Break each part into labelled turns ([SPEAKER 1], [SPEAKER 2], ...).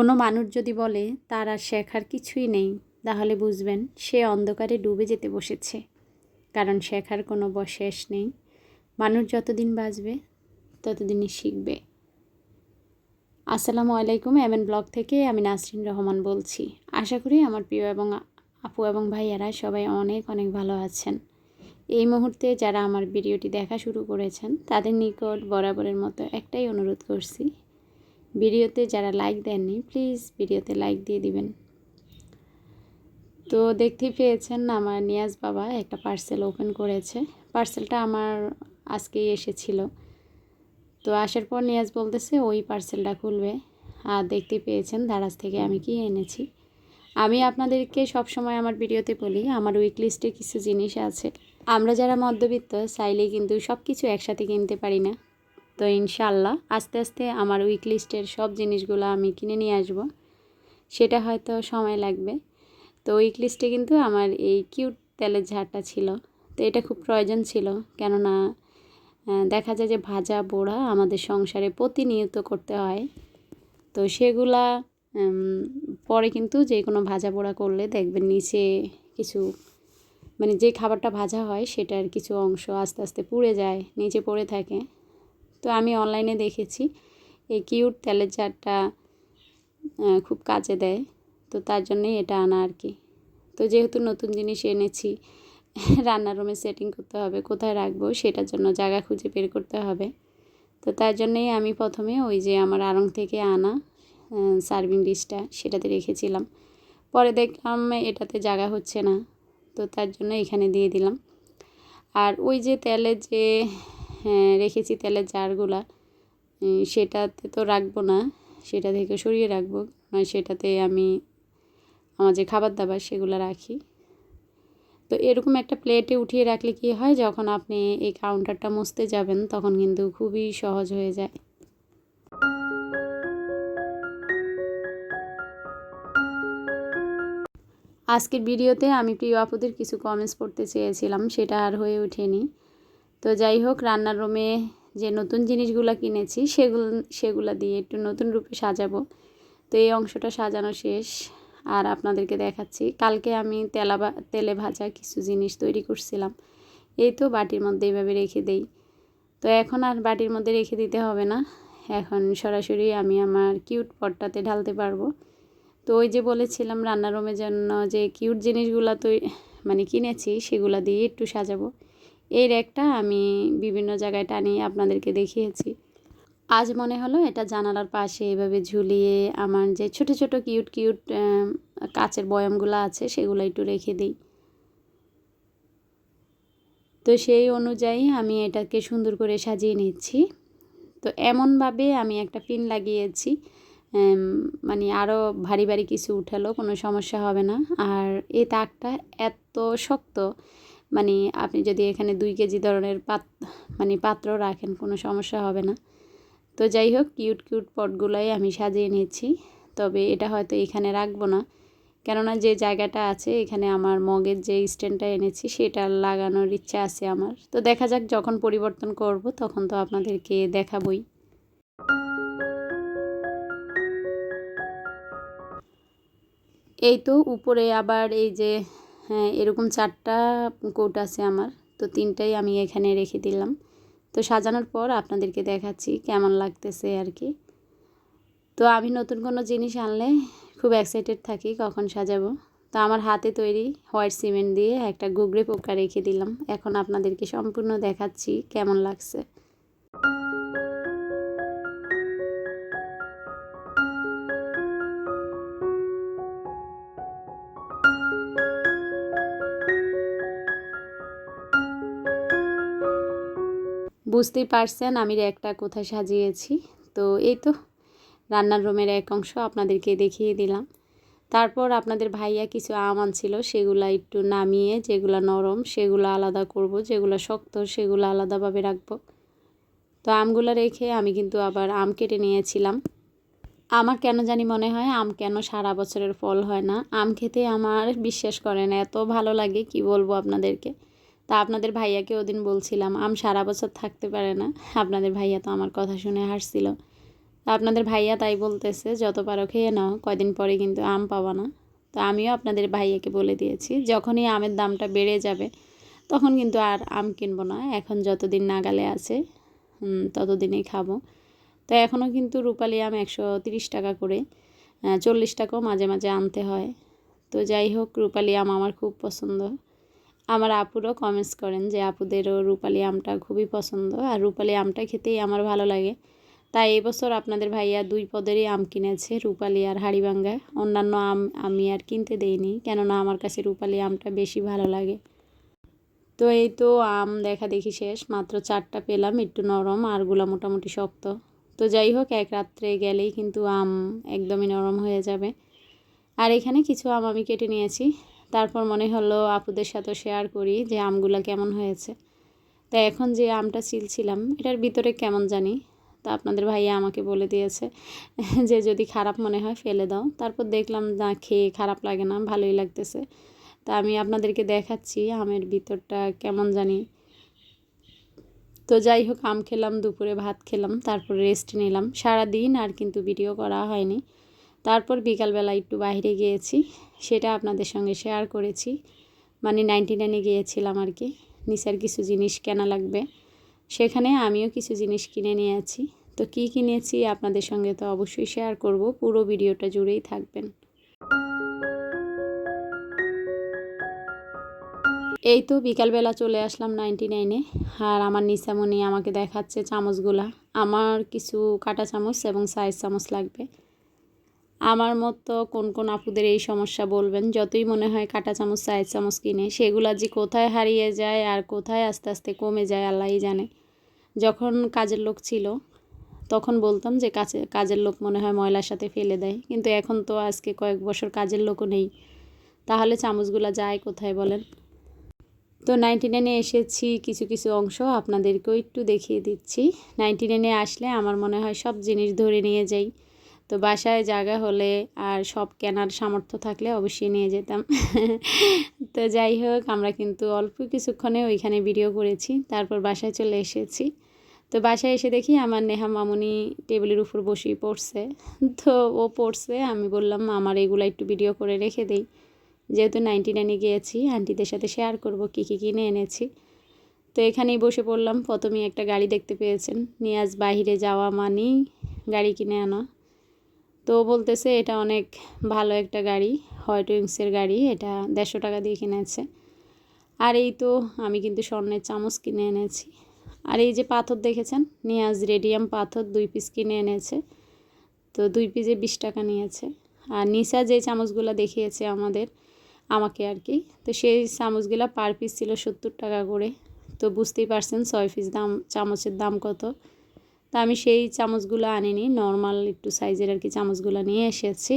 [SPEAKER 1] কোনো মানুষ যদি বলে, তার আর শেখার কিছুই নেই, তাহলে বুঝবেন সে অন্ধকারে ডুবে যেতে বসেছে। কারণ শেখার কোনো ব- শেষ নেই। মানুষ যতদিন বাঁচবে, ততদিনই শিখবে। আসসালামু আলাইকুম, এমএন ব্লগ থেকে আমি নাসরিন রহমান বলছি। আশা করি আমার প্রিয় এবং আপু এবং ভাইয়ারা সবাই অনেক অনেক ভালো আছেন। এই মুহূর্তে যারা আমার ভিডিওটি দেখা শুরু করেছেন, তাদের নিকট বরাবরের মতো একটাই অনুরোধ করছি ভিডিওতে যারা লাইক দেননি প্লিজ ভিডিওতে লাইক দিয়ে দিবেন। তো দেখতেই পেয়েছেন আমার নিয়াজ বাবা একটা পার্সেল ওপেন করেছে। পার্সেলটা আমার আজকেই এসেছিল। তো আসার পর নিয়াজ বলতেছে, ওই পার্সেলটা খুলবে। আর দেখতে পেয়েছেন দারাজ থেকে আমি কি এনেছি। আমি আপনাদেরকে সবসময় আমার ভিডিওতে বলি, আমার উইক লিস্টে কিছু জিনিস আছে। আমরা যারা মধ্যবিত্ত, চাইলেই কিন্তু সব কিছু একসাথে কিনতে পারি না। তো ইনশাল্লাহ আস্তে আস্তে আমার উইক লিস্টের সব জিনিসগুলো আমি কিনে নিয়ে আসব। সেটা হয়তো সময় লাগবে। তো উইক লিস্টে কিন্তু আমার এই কিউট তেলের ঝাড়টা ছিল। তো এটা খুব প্রয়োজন ছিল। কেননা দেখা যায় যে ভাজা পোড়া আমাদের সংসারে প্রতিনিয়ত করতে হয়। তো সেগুলা পরে কিন্তু যে কোনো ভাজা পোড়া করলে দেখবেন নিচে কিছু মানে যে খাবারটা ভাজা হয় সেটার কিছু অংশ আস্তে আস্তে পুড়ে যায়, নিচে পড়ে থাকে। তো আমি অনলাইনে দেখেছি। এই কিউট তেলের আহ, খুব কাজে দেয়। তো তার জন্যই এটা আনা আর কি। তো যেহেতু নতুন জিনিস এনেছি রান্নার রুমে সেটিং করতে হবে কোথায় রাখব সেটার জন্য জায়গা খুঁজে বের করতে হবে। তো তার জন্যই আমি প্রথমে ওই যে আমার আড়ং থেকে আনা সার্ভিং ডিশটা সেটাতে রেখেছিলাম। পরে দেখলাম এটাতে জায়গা হচ্ছে না তো তার জন্য এখানে দিয়ে দিলাম। আর ওই যে তেলে যে রেখেছি তেলের জারগুলা। সেটাতে তো রাখব না, সেটা থেকে সরিয়ে রাখব। মানে সেটাতে আমি আমার যে খাবার দাবার সেগুলো রাখি। তো এরকম একটা প্লেটে উঠিয়ে রাখলে কি হয়, যখন আপনি এই কাউন্টারটা মুছতে যাবেন, তখন কিন্তু খুবই সহজ হয়ে যায়। আজকের ভিডিওতে আমি প্রিয় আপুদের কিছু কমেন্টস পড়তে চেয়েছিলাম, সেটা আর হয়ে ওঠেনি। তো যাই হোক, রান্নার রুমে যে নতুন জিনিসগুলো কিনেছি, সেগুলো সেগুলো দিয়ে একটু নতুন রূপে সাজাবো। তো এই অংশটা সাজানো শেষ। আর আপনাদেরকে দেখাচ্ছি, কালকে আমি তেলা তেলে ভাজা কিছু জিনিস তৈরি করছিলাম। এই তো বাটির মধ্যে এইভাবে রেখে দেই। তো এখন আর বাটির মধ্যে রেখে দিতে হবে না। এখন সরাসরি আমি আমার কিউট পটটাতে ঢালতে পারব। তো ওই যে বলেছিলাম, রান্নার রুমের জন্য যে কিউট জিনিসগুলো তো মানে কিনেছি, সেগুলো দিয়ে একটু সাজাবো। এই র্যাকটা আমি বিভিন্ন জায়গায় টানিয়ে আপনাদেরকে দেখিয়েছি। আজ মনে হলো এটা জানালার পাশে এভাবে ঝুলিয়ে আমার যে ছোট ছোট, কিউট কিউট কাচের বয়ামগুলো আছে সেগুলো একটু রেখে দিই। তো সেই অনুযায়ী আমি এটাকে সুন্দর করে সাজিয়ে নিচ্ছি। তো এমনভাবে আমি একটা পিন লাগিয়েছি। মানে আরও ভারী ভারী কিছু উঠালো, কোনো সমস্যা হবে না। আর এই তাকটা এত শক্ত মানে আপনি যদি এখানে দুই কেজি ধরনের পাত মানে পাত্র রাখেন, কোনো সমস্যা হবে না। তো যাই হোক কিউট কিউট পটগুলোই আমি সাজিয়ে নিয়েছি। তবে এটা হয়তো এখানে রাখব না। কেননা যে জায়গাটা আছে, এখানে আমার মগের যে স্ট্যান্ডটা এনেছি, সেটা লাগানোর ইচ্ছা আছে আমার। তো দেখা যাক, যখন পরিবর্তন করব, তখন তো আপনাদেরকে দেখাবই। এই তো, উপরে আবার এই যে হ্যাঁ এরকম চারটা কোট আছে আমার। তো তিনটাই আমি এখানে রেখে দিলাম। তো সাজানোর পর আপনাদেরকে দেখাচ্ছি কেমন লাগতেছে আর কি। তো আমি নতুন কোনো জিনিস আনলে খুব এক্সাইটেড থাকি কখন সাজাবো। তো আমার হাতে তৈরি হোয়াইট সিমেন্ট দিয়ে একটা গুগড়ে পোকা রেখে দিলাম। এখন আপনাদেরকে সম্পূর্ণ দেখাচ্ছি কেমন লাগছে। বুঝতেই পারছেন আমি একটা কোথায় সাজিয়েছি। তো এই তো, রান্নার রুমের এক অংশ আপনাদেরকে দেখিয়ে দিলাম। তারপর আপনাদের ভাইয়া কিছু আম আনছিল, সেগুলো একটু নামিয়ে, যেগুলো নরম, সেগুলো আলাদা করব, যেগুলো শক্ত, সেগুলো আলাদাভাবে রাখব। তো আমগুলো রেখে আমি কিন্তু আবার আম কেটে নিয়েছিলাম। আমার কেন জানি মনে হয়, আম কেন সারা বছরের ফল হয় না? আম খেতে আমার বিশ্বাস করে না এত ভালো লাগে, কি বলব আপনাদেরকে? তা আপনাদের ভাইয়াকে ওদিন বলছিলাম, আম সারা বছর থাকতে পারে না। আপনাদের ভাইয়া তো আমার কথা শুনে হাসছিল। আপনাদের ভাইয়া তাই বলতেছে, যত পারো খেয়ে নাও, কয়দিন পরে কিন্তু আম পাবা না। তো আমিও আপনাদের ভাইয়াকে বলে দিয়েছি, যখনই আমের দামটা বেড়ে যাবে, তখন কিন্তু আর আম কিনবো না। এখন যতদিন নাগালে আছে ততদিনই খাব। তো এখনও কিন্তু রূপালি আম একশো তিরিশ টাকা করে চল্লিশ টাকাও মাঝে মাঝে আনতে হয়। তো যাই হোক, রূপালি আম আমার খুব পছন্দ। আমার আপুরও কমেন্টস করেন যে, আপুদেরও রূপালি আমটা খুবই পছন্দ আর রূপালি আমটা খেতেই আমার ভালো লাগে। তাই এবছর আপনাদের ভাইয়া দুই পদেরই আম কিনেছে, রূপালি আর হাড়িভাঙ্গা অন্যান্য আম আমি আর কিনতে দেইনি, কেননা আমার কাছে রূপালি আমটা বেশি ভালো লাগে। তো এই তো আম দেখা দেখি শেষ, মাত্র চারটা পেলাম, একটু নরম, আরগুলো মোটামুটি শক্ত। তো যাই হোক, এক রাত্রে গেলেই কিন্তু আম একদমই নরম হয়ে যাবে। আর এখানে কিছু আম আমি কেটে নিয়েছি। তারপর মনে হলো আপুদের সাথে শেয়ার করি যে আমগুলো কেমন হয়েছে। তা এখন যে আমটা ছিলছিলাম এটার ভিতরে কেমন জানি, তা আপনাদের ভাইয়া আমাকে বলে দিয়েছে, যে যদি খারাপ মনে হয় ফেলে দাও। তারপর দেখলাম, না, খেয়ে খারাপ লাগে না, ভালোই লাগতেছে। তা আমি আপনাদেরকে দেখাচ্ছি আমের ভিতরটা কেমন জানি। তো যাই হোক, আম খেলাম, দুপুরে ভাত খেলাম, তারপর রেস্ট নিলাম। সারা দিন আর কিন্তু ভিডিও করা হয়নি। তারপর বিকালবেলা একটু বাইরে গিয়েছি, সেটা আপনাদের সঙ্গে শেয়ার করেছি। মানে নাইনটি নাইনে গিয়েছিলাম আর কি, নিসার কিছু জিনিস কেনা লাগবে। সেখানে আমিও কিছু জিনিস কিনে নিয়েছি তো কী কিনেছি আপনাদের সঙ্গে তো অবশ্যই শেয়ার করব, পুরো ভিডিওটা জুড়েই থাকবেন। এই তো বিকালবেলা চলে আসলাম নাইনটি নাইনে আর আমার নিসামণি আমাকে দেখাচ্ছে চামচগুলা। আমার কিছু কাটা চামচ এবং সাইজ চামচ লাগবে। আমার মতো কোন কোন আপুদের এই সমস্যা বলবেন? যতই মনে হয় কাটা চামচ সাইজ চামচ কিনে, সেগুলা যে কোথায় হারিয়ে যায় আর কোথায় আস্তে আস্তে কমে যায় আল্লাহই জানে। যখন কাজের লোক ছিল, তখন বলতাম যে কাছে, কাজের লোক মনে হয় ময়লার সাথে ফেলে দেয়। কিন্তু এখন তো আজকে কয়েক বছর কাজের লোকও নেই। তাহলে চামচগুলো যায় কোথায় বলেন? তো নাইনটি নাইনে এসেছি কিছু কিছু অংশ আপনাদেরকেও একটু দেখিয়ে দিচ্ছি। নাইনটি নাইনে আসলে আমার মনে হয় সব জিনিস ধরে নিয়ে যাই। তো বাসায় জায়গা হলে আর সব কেনার সামর্থ্য থাকলে অবশ্যই নিয়ে যেতাম। তো যাই হোক, আমরা কিন্তু অল্প কিছুক্ষণে ওইখানে ভিডিও করেছি, তারপর বাসায় চলে এসেছি। তো বাসায় এসে দেখি আমার নেহা মামুনি টেবিলের উপর বসেই পড়ছে। তো ও পড়ছে, আমি বললাম আমার এগুলো একটু ভিডিও করে রেখে দেই। যেহেতু নাইনটি নাইনে গিয়েছি আন্টিদের সাথে শেয়ার করব, কী কী কিনে এনেছি। তো এখানেই বসে পড়লাম। প্রথমেই একটা গাড়ি দেখতে পেয়েছেন। নিয়াজ বাহিরে যাওয়া মানেই গাড়ি কিনে আনা। তো বলতেছে এটা অনেক ভালো একটা গাড়ি হোয়াইট উইংসের গাড়ি, এটা দেড়শো টাকা দিয়ে কিনেছে। আর এই তো আমি কিন্তু স্বর্ণের চামচ কিনে এনেছি। আর এই যে পাথর দেখেছেন? নিয়াজ রেডিয়াম পাথর দুই পিস কিনে এনেছে। তো দুই পিসে বিশ টাকা নিয়েছে। আর নিশা যে চামচগুলো দেখিয়েছে আমাদের, আমাকে আর কি, তো সেই চামচগুলো পার পিস ছিল সত্তর টাকা করে। তো বুঝতেই পারছেন ছয় পিস দাম, চামচের দাম কত। তা আমি সেই চামচগুলো আনিনি। নর্মাল একটু সাইজের আর কি চামচগুলো নিয়ে এসেছি।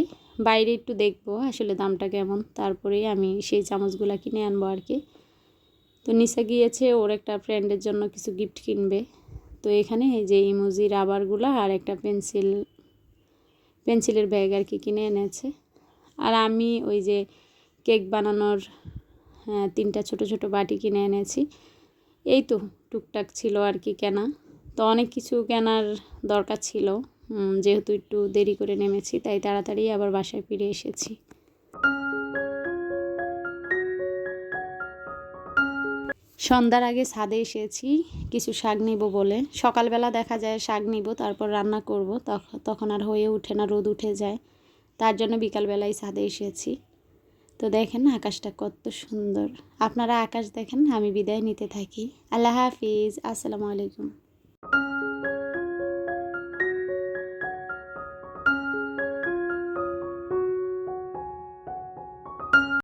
[SPEAKER 1] বাইরে একটু দেখব আসলে দামটা কেমন। তারপরেই আমি সেই চামচগুলো কিনে আনব আর কি। তো নিশা গিয়েছে ওর একটা ফ্রেন্ডের জন্য কিছু গিফট কিনবে। তো এখানে এই যে ইমোজি রাবারগুলো আর একটা পেন্সিল পেন্সিলের ব্যাগ আর কি কিনে এনেছে। আর আমি ওই যে কেক বানানোর হ্যাঁ, তিনটা ছোট ছোট বাটি কিনে এনেছি। এই তো টুকটাক ছিল আর কি কেনা। তো অনেক কিছু কেনার দরকার ছিল। যেহেতু একটু দেরি করে নেমেছি, তাই তাড়াতাড়ি আবার বাসায় ফিরে এসেছি। সন্ধ্যার আগে ছাদে এসেছি, কিছু শাক নিব বলে। সকালবেলা দেখা যায় শাক নিব, তারপর রান্না করব। তখন আর হয়ে ওঠে না, রোদ উঠে যায়। তার জন্য বিকালবেলায় ছাদে এসেছি। তো দেখেন আকাশটা কত সুন্দর। আপনারা আকাশ দেখেন, আমি বিদায় নিতে থাকি। আল্লাহ হাফিজ, আসসালামু আলাইকুম।